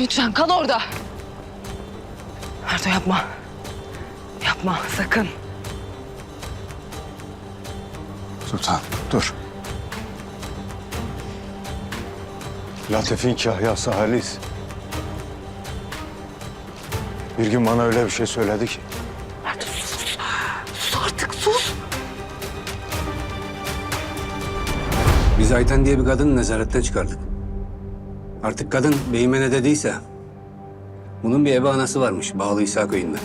Lütfen kal orada. Erdo yapma. Yapma sakın. Sultan dur. Latif'in kahyası Halis. Bir gün bana öyle bir şey söyledi ki. Erdo sus. Sus artık sus. Biz Ayten diye bir kadını nezaretten çıkardık. Artık kadın beyime ne dediyse... ...bunun bir ebe anası varmış Bağlı İsa köyünde.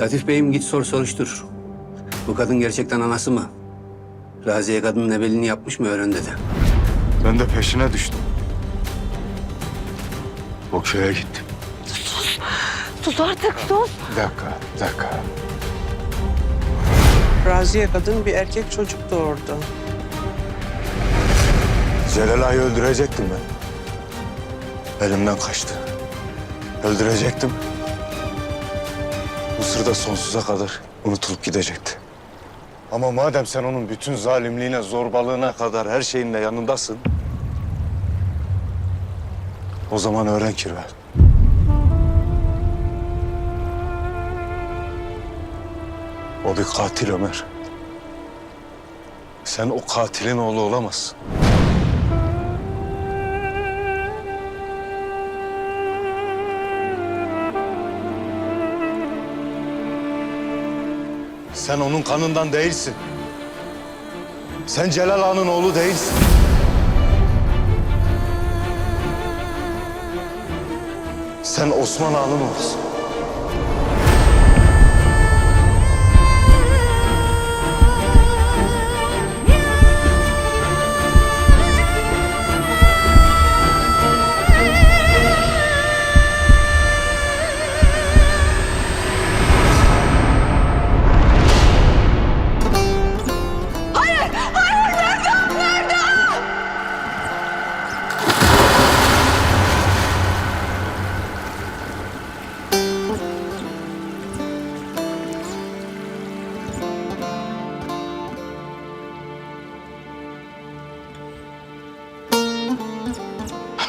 Latif Bey'im git sor soruştur. Bu kadın gerçekten anası mı? Raziye kadının ebeliğini yapmış mı öğren dedi. Ben de peşine düştüm. O köye gittim. Sus artık sus. Bir dakika, bir dakika. Raziye kadın bir erkek çocuk doğurdu. Celal Ağa'yı öldürecektim ben. Elimden kaçtı. Öldürecektim. Mısır'da sonsuza kadar unutulup gidecekti. Ama madem sen onun bütün zalimliğine, zorbalığına kadar her şeyinle yanındasın... ...o zaman öğren Kirvel. O bir katil Ömer. Sen o katilin oğlu olamazsın. Sen onun kanından değilsin. Sen Celal Ağa'nın oğlu değilsin. Sen Osman Ağa'nın oğlusun.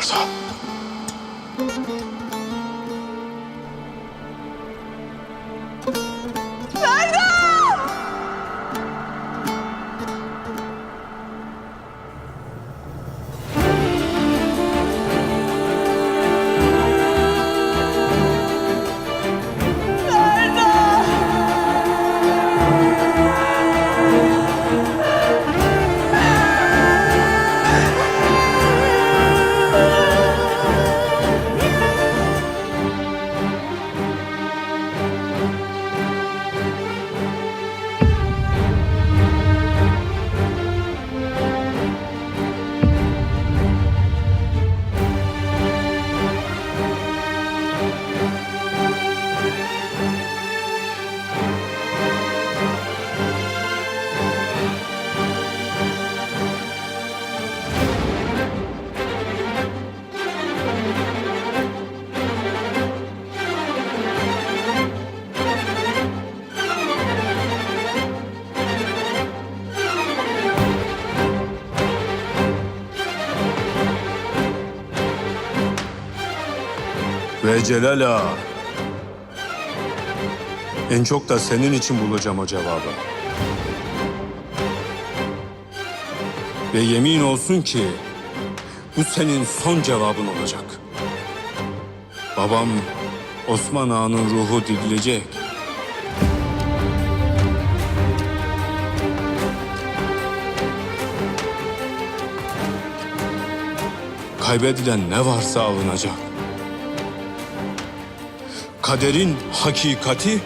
Erdoğan. Ve Celal Ağa. En çok da senin için bulacağım o cevabı. Ve yemin olsun ki bu senin son cevabın olacak. Babam Osman Ağa'nın ruhu dirilecek. Kaybedilen ne varsa alınacak. Kaderin hakikati